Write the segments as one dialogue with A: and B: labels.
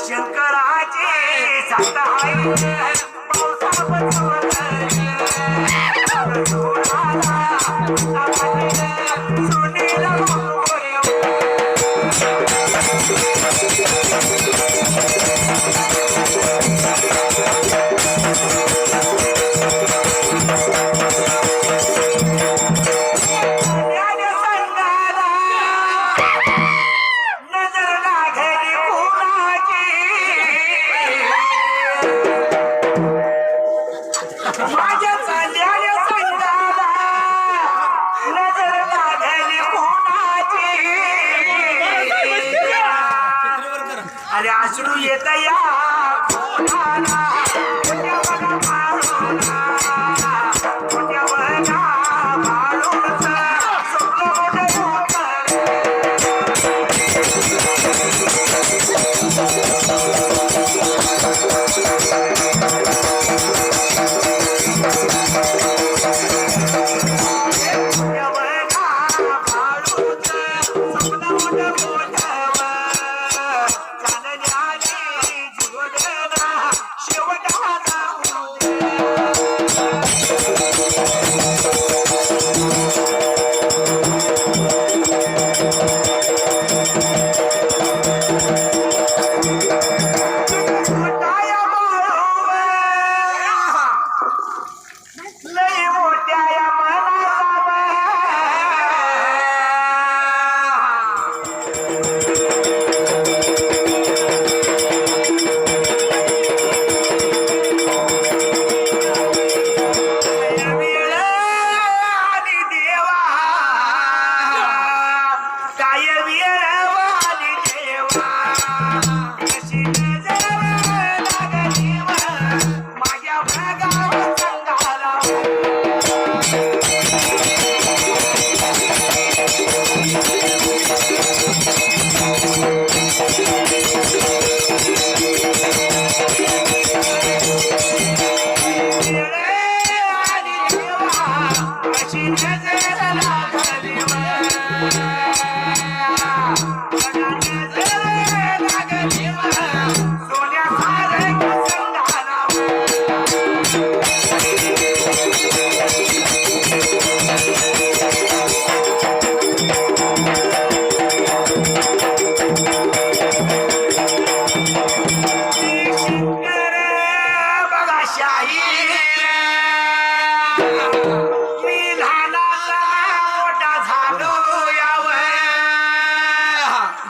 A: शंकराचे साथ आहे सुनीला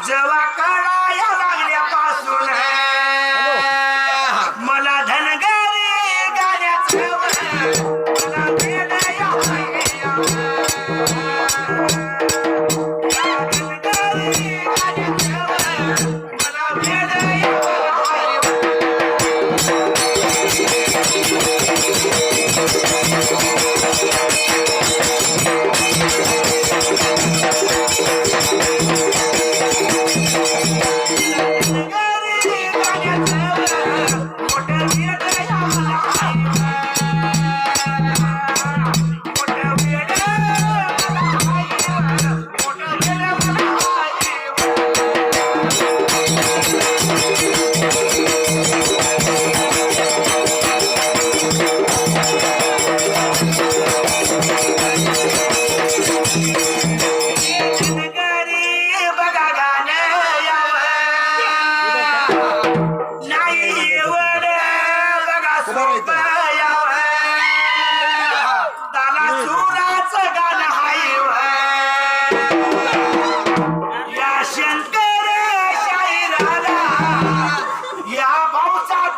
A: जेव्हा कळाया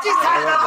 A: 第
B: 三了。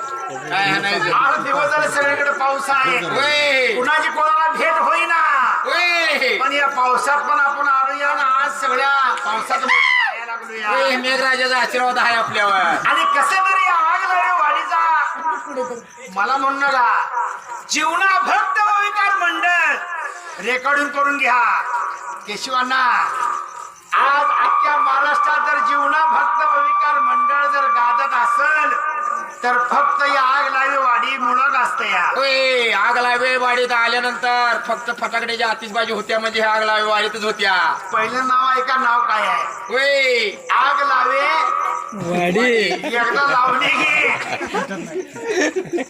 A: आठ दिवस झाले सगळीकडे पाऊस आहे. कुणाची कोणाला भेट होईना. पण या पावसात पण आपण आलोया ना आज सगळ्या पावसात
B: मेघराजाचा आशीर्वाद आहे आपल्यावर.
A: आणि कसे मला म्हणू नका जीवना भक्त विकार मंडळ रेकॉर्डिंग करून घ्या. केशवांना आज अख्ख्या महाराष्ट्रात जर जीवना भक्त विकार मंडळ जर गाजत असेल तर फक्त या आग लावी वाडी मुळग असते या.
B: होय आग लावे वाडीत आल्यानंतर फक्त फटाकड्याच्या आतिषबाजी होत्या म्हणजे आग लावे वाडीतच होत्या.
A: पहिलं नाव ऐका नाव काय आहे?
B: होय.
A: आग लावे
C: वाडी.
A: एकदा की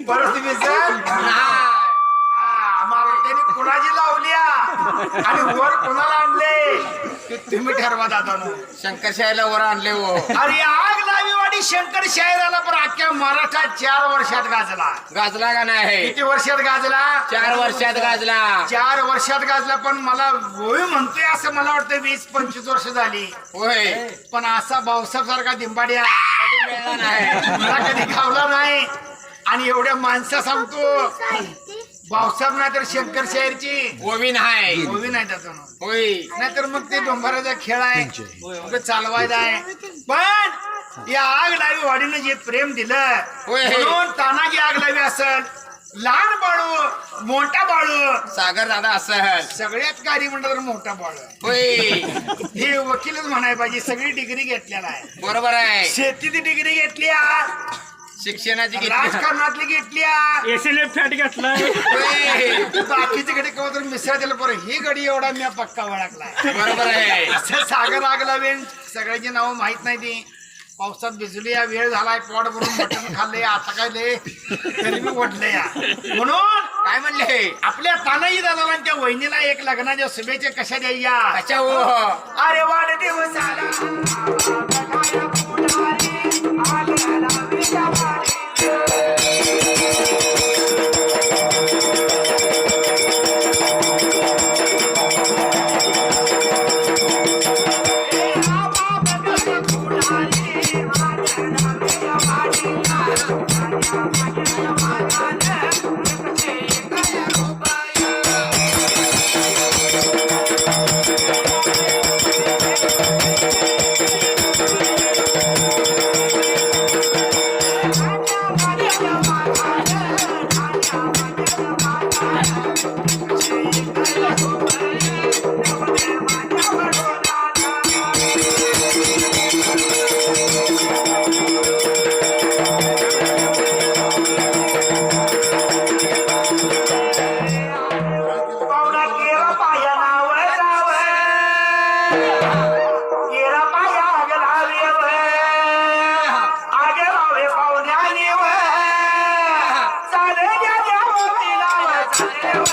A: परत विसर. हा, त्यांनी कुणाची लावली? आणि वर कुणाला आणले? तुम्ही ठरवा दादानो.
B: शंकर शाहीला वर आणले हो.
A: अरे वाडी शंकर शाहिराला पण अख्ख्या महाराष्ट्रात चार वर्षात गाजला.
B: गाजला का नाही?
A: किती वर्षात गाजला?
B: चार वर्षात गाजला.
A: चार वर्षात गाजला पण मला होय म्हणतोय असं मला वाटतं वीस पंचवीस वर्ष झाली.
B: होय.
A: पण असा भाऊसाहेब सारखा दिंबाड्या
B: कधी मिळाला नाही?
A: मला कधी खावला नाही. आणि एवढ्या माणसं सांगतो भाऊसाहेब नाही तर शंकर शाहीरची.
B: गोविंद आहे
A: गोवी नाही त्याचं नाव.
B: होय.
A: नाहीतर मग ते डोंगराचा खेळ आहे. चालवायचा आहे. पण या आग लावी वाडीनं जे प्रेम दिलं
B: होय.
A: म्हणून तानाजी आग लावी असल लहान बाळू मोठा बाळू.
B: सागर दादा असं
A: सगळ्यात कार्य म्हणलं तर मोठा बाळू.
B: होय.
A: हे वकीलच म्हणायला पाहिजे सगळी डिग्री घेतलेला आहे.
B: बरोबर आहे.
A: शेतीची डिग्री घेतली आ,
B: शिक्षणाची
A: राजकारणातली घेतली आ.
C: एस एल एफ फॅट घातला.
B: होय.
A: बाकीचे गडी केव्हा तर मिसळ दिलं बरं ही गडी एवढा मी पक्का ओळखलाय.
B: बरोबर आहे.
A: असं सागर आग लावेन सगळ्याची नावं माहीत नाही ती. पावसात भिजली या वेळ झालाय पोट भरून मटण खाल्ले आता काय लय? तरी मी ओढले या. म्हणून
B: काय म्हणले?
A: आपल्या तानाजी दादाला आणि त्या वहिनीला एक लग्नाच्या शुभेच्छा कशा द्यायच्या?
B: अच्छा हो?
A: अरे वाढदिवस आला
C: Yeah.